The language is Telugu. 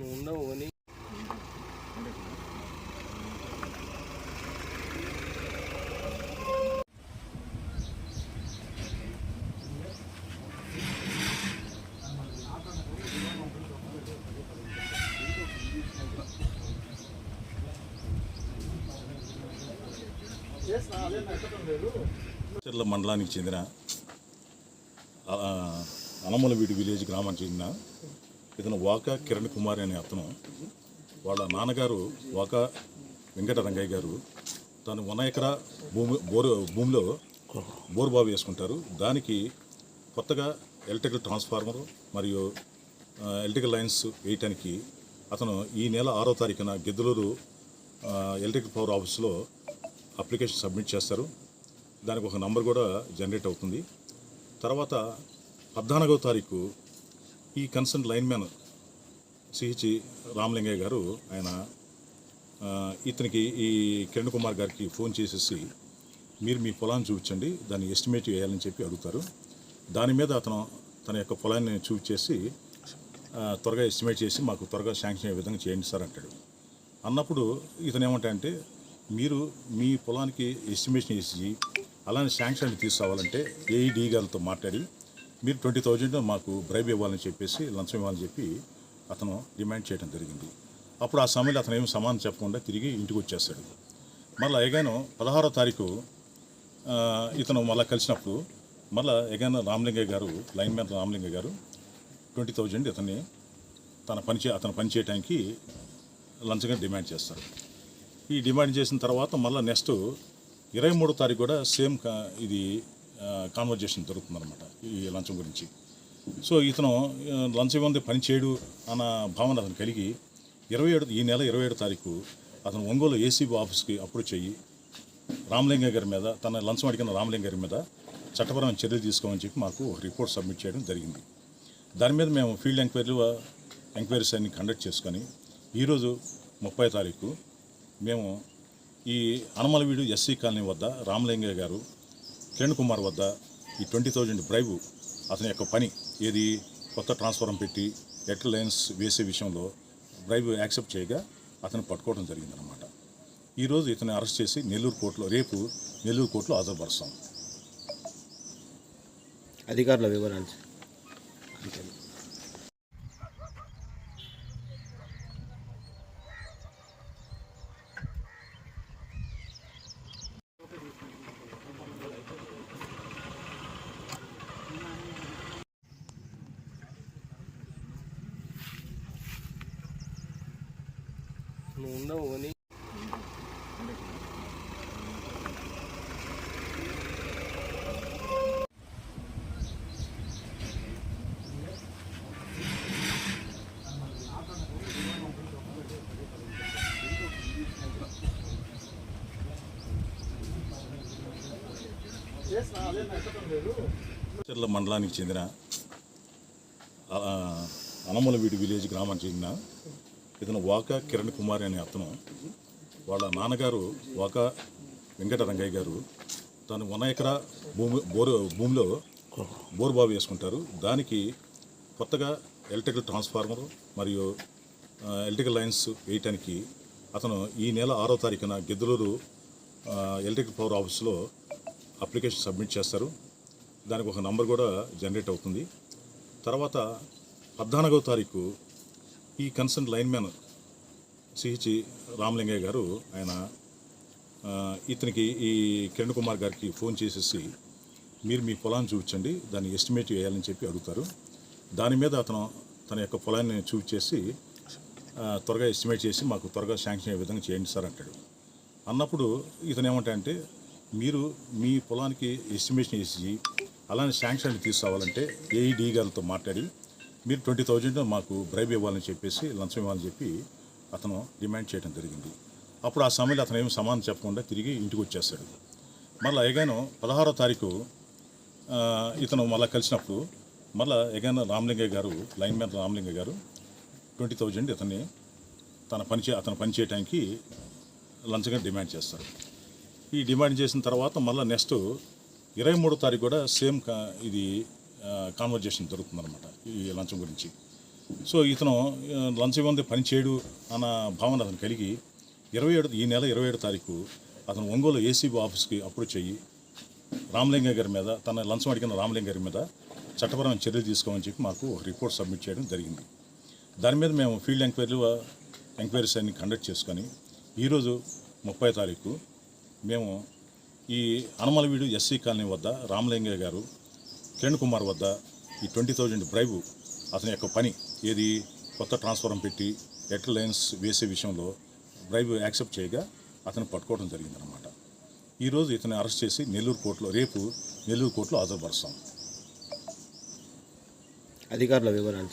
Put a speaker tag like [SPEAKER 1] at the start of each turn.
[SPEAKER 1] నువ్వు ఉండవు అని.
[SPEAKER 2] చెర్ల మండలానికి చెందిన అనమలవీడి విలేజ్ గ్రామానికి చెందిన ఇతను వాక కిరణ్ కుమార్ అనే అతను. వాళ్ళ నాన్నగారు వాక వెంకట రంగయ్య గారు. తను వన ఎకరా భూమి బోరు భూమిలో బోరు బావి వేసుకుంటారు. దానికి కొత్తగా ఎలక్ట్రికల్ ట్రాన్స్ఫార్మర్ మరియు ఎలక్ట్రికల్ లైన్స్ వేయటానికి అతను ఈ నెల ఆరో తారీఖున గిద్దలూరు ఎలక్ట్రికల్ పవర్ ఆఫీస్లో అప్లికేషన్ సబ్మిట్ చేస్తారు. దానికి ఒక నంబర్ కూడా జనరేట్ అవుతుంది. తర్వాత పద్నాలుగవ తారీఖు ఈ కన్సర్న్ లైన్మ్యాన్ సిహెచ్ రామలింగయ్య గారు ఆయన ఇతనికి ఈ కిరణ్ కుమార్ గారికి ఫోన్ చేసేసి మీరు మీ పొలాన్ని చూపించండి దాన్ని ఎస్టిమేట్ చేయాలని చెప్పి అడుగుతారు. దాని మీద అతను తన యొక్క పొలాన్ని చూపించేసి త్వరగా ఎస్టిమేట్ చేసి మాకు త్వరగా శాంక్షన్ అయ్యే విధంగా చేయండి సార్ అంటాడు. అన్నప్పుడు ఇతను ఏమంటాడంటే మీరు మీ పొలానికి ఎస్టిమేషన్ వేసి అలానే శాంక్షన్ తీసుకురావాలంటే ఏఈడి గారితో మాట్లాడి మీరు ట్వంటీ థౌజండ్ మాకు బ్రైబ్ ఇవ్వాలని చెప్పేసి లంచం ఇవ్వాలని చెప్పి అతను డిమాండ్ చేయడం జరిగింది. అప్పుడు ఆ సమయంలో అతను ఏమి సమాధానం చెప్పకుండా తిరిగి ఇంటికి వచ్చేస్తాడు. మళ్ళీ ఎగాను పదహారో తారీఖు ఇతను మళ్ళీ కలిసినప్పుడు మళ్ళీ ఎగాన్ రామలింగయ్య గారు లైన్ మ్యాన్ రామలింగయ్య గారు ట్వంటీ థౌజండ్ ఇతన్ని తన పని చే అతను పని చేయడానికి లంచంగా డిమాండ్ చేస్తారు. ఈ డిమాండ్ చేసిన తర్వాత మళ్ళీ నెక్స్ట్ ఇరవై మూడో తారీఖు కూడా సేమ్ కా- ఇది కాన్వర్జేషన్ జరుగుతుందన్నమాట ఈ లంచం గురించి. సో ఇతను లంచం ఇవ్వంది పని చేయడు అన్న భావన అతను కలిగి ఇరవై ఏడు ఈ నెల ఇరవై ఏడు తారీఖు అతను ఒంగోలు ఏసీబీ ఆఫీస్కి అప్రోచ్ అయ్యి రామలింగ గారి మీద తన లంచం అడిగిన రామలింగ గారి మీద చట్టపరమైన చర్యలు తీసుకోమని చెప్పి మాకు ఒక రిపోర్ట్ సబ్మిట్ చేయడం జరిగింది. దాని మీద మేము ఫీల్డ్ ఎంక్వైరీలు ఎంక్వైరీస్ అన్ని కండక్ట్ చేసుకొని ఈరోజు ముప్పై తారీఖు మేము ఈ అనమలవీడు ఎస్సీ కాలనీ వద్ద రామలింగయ్య గారు కిరణ్ కుమార్ వద్ద ఈ ట్వంటీ థౌజండ్ బ్రైబు అతని యొక్క పని ఏది? కొత్త ట్రాన్స్ఫారం పెట్టి ఎలక్ట్రిక్ లైన్స్ వేసే విషయంలో బ్రైబు యాక్సెప్ట్ చేయగా అతను పట్టుకోవడం జరిగిందనమాట ఈరోజు ఇతను అరెస్ట్ చేసి నెల్లూరు కోర్టులో రేపు నెల్లూరు కోర్టులో హాజరుపరుస్తాం.
[SPEAKER 3] అధికారుల వివరాలు.
[SPEAKER 1] నువ్వు ఉండవు అని.
[SPEAKER 2] చెర్ల మండలానికి చెందిన అనమలవీడి విలేజ్ గ్రామానికి చెందిన ఇతను వాక కిరణ్ కుమార్ అనే అతను వాళ్ళ నాన్నగారు వాక వెంకట రంగయ్య గారు తను వన ఎకరా భూమి బోరు భూమిలో బోరు బావి వేసుకుంటారు. దానికి కొత్తగా ఎలక్ట్రికల్ ట్రాన్స్ఫార్మర్ మరియు ఎలక్ట్రికల్ లైన్స్ వేయటానికి అతను ఈ నెల ఆరో తారీఖున గిద్దలూరు ఎలక్ట్రికల్ పవర్ ఆఫీస్లో అప్లికేషన్ సబ్మిట్ చేస్తారు. దానికి ఒక నంబర్ కూడా జనరేట్ అవుతుంది. తర్వాత పద్నాలుగవ తారీఖు ఈ కన్సర్న్ లైన్మ్యాన్ సిహెచ్ రామలింగయ్య గారు ఆయన ఇతనికి ఈ కిరణ్ కుమార్ గారికి ఫోన్ చేసేసి మీరు మీ పొలాన్ని చూపించండి దాన్ని ఎస్టిమేట్ వేయాలని చెప్పి అడుగుతారు. దాని మీద అతను తన యొక్క పొలాన్ని చూపించేసి త్వరగా ఎస్టిమేట్ చేసి మాకు త్వరగా శాంక్షన్ అయ్యే విధంగా చేయండి సార్ అంటాడు. అన్నప్పుడు ఇతను ఏమంటాయంటే మీరు మీ పొలానికి ఎస్టిమేషన్ వేసి అలానే శాంక్షన్ తీసుకురావాలంటే ఏఈడి గారితో మాట్లాడి మీరు ట్వంటీ థౌజండ్ మాకు బ్రైబ్ ఇవ్వాలని చెప్పేసి లంచం ఇవ్వాలని చెప్పి అతను డిమాండ్ చేయడం జరిగింది. అప్పుడు ఆ సమయంలో అతను ఏమి సమానం చెప్పకుండా తిరిగి ఇంటికి వచ్చేస్తాడు. మళ్ళీ ఎగాను పదహారో తారీఖు ఇతను మళ్ళీ కలిసినప్పుడు మళ్ళీ ఎగాను రామలింగయ్య గారు లైన్ మ్యాన్ రామలింగయ్య గారు ట్వంటీ థౌజండ్ ఇతన్ని తన పని చే అతను పని చేయడానికి లంచంగా డిమాండ్ చేస్తారు. ఈ డిమాండ్ చేసిన తర్వాత మళ్ళీ నెక్స్ట్ ఇరవై మూడో తారీఖు కూడా సేమ్ కా- ఇది కాన్వర్జేషన్ జరుగుతుందన్నమాట ఈ లంచం గురించి. సో ఇతను లంచం ఇవ్వంది పని చేయడు అన్న భావన అతను కలిగి ఇరవై ఏడు ఈ నెల ఇరవై ఏడు తారీఖు అతను ఒంగోలు ఏసీబీ ఆఫీస్కి అప్రోచ్ అయ్యి రామలింగ గారి మీద తన లంచం అడిగిన రామలింగ గారి మీద చట్టపరమైన చర్యలు తీసుకోమని చెప్పి మాకు ఒక రిపోర్ట్ సబ్మిట్ చేయడం జరిగింది. దాని మీద మేము ఫీల్డ్ ఎంక్వైరీలు ఎంక్వైరీస్ అన్ని కండక్ట్ చేసుకొని ఈరోజు ముప్పై తారీఖు మేము ఈ అనమలవీడు ఎస్సీ కాలనీ వద్ద రామలింగయ్య గారు కిరణ్ కుమార్ వద్ద ఈ ట్వంటీ థౌజండ్ బ్రైబు అతని యొక్క పని ఏది? కొత్త ట్రాన్స్ఫారం పెట్టి ఎట్ల లైన్స్ వేసే విషయంలో బ్రైబు యాక్సెప్ట్ చేయగా అతను పట్టుకోవడం జరిగిందనమాట ఈరోజు ఇతను అరెస్ట్ చేసి నెల్లూరు కోర్టులో రేపు నెల్లూరు కోర్టులో హాజరుపరుస్తాం.
[SPEAKER 3] అధికారుల వివరాలు.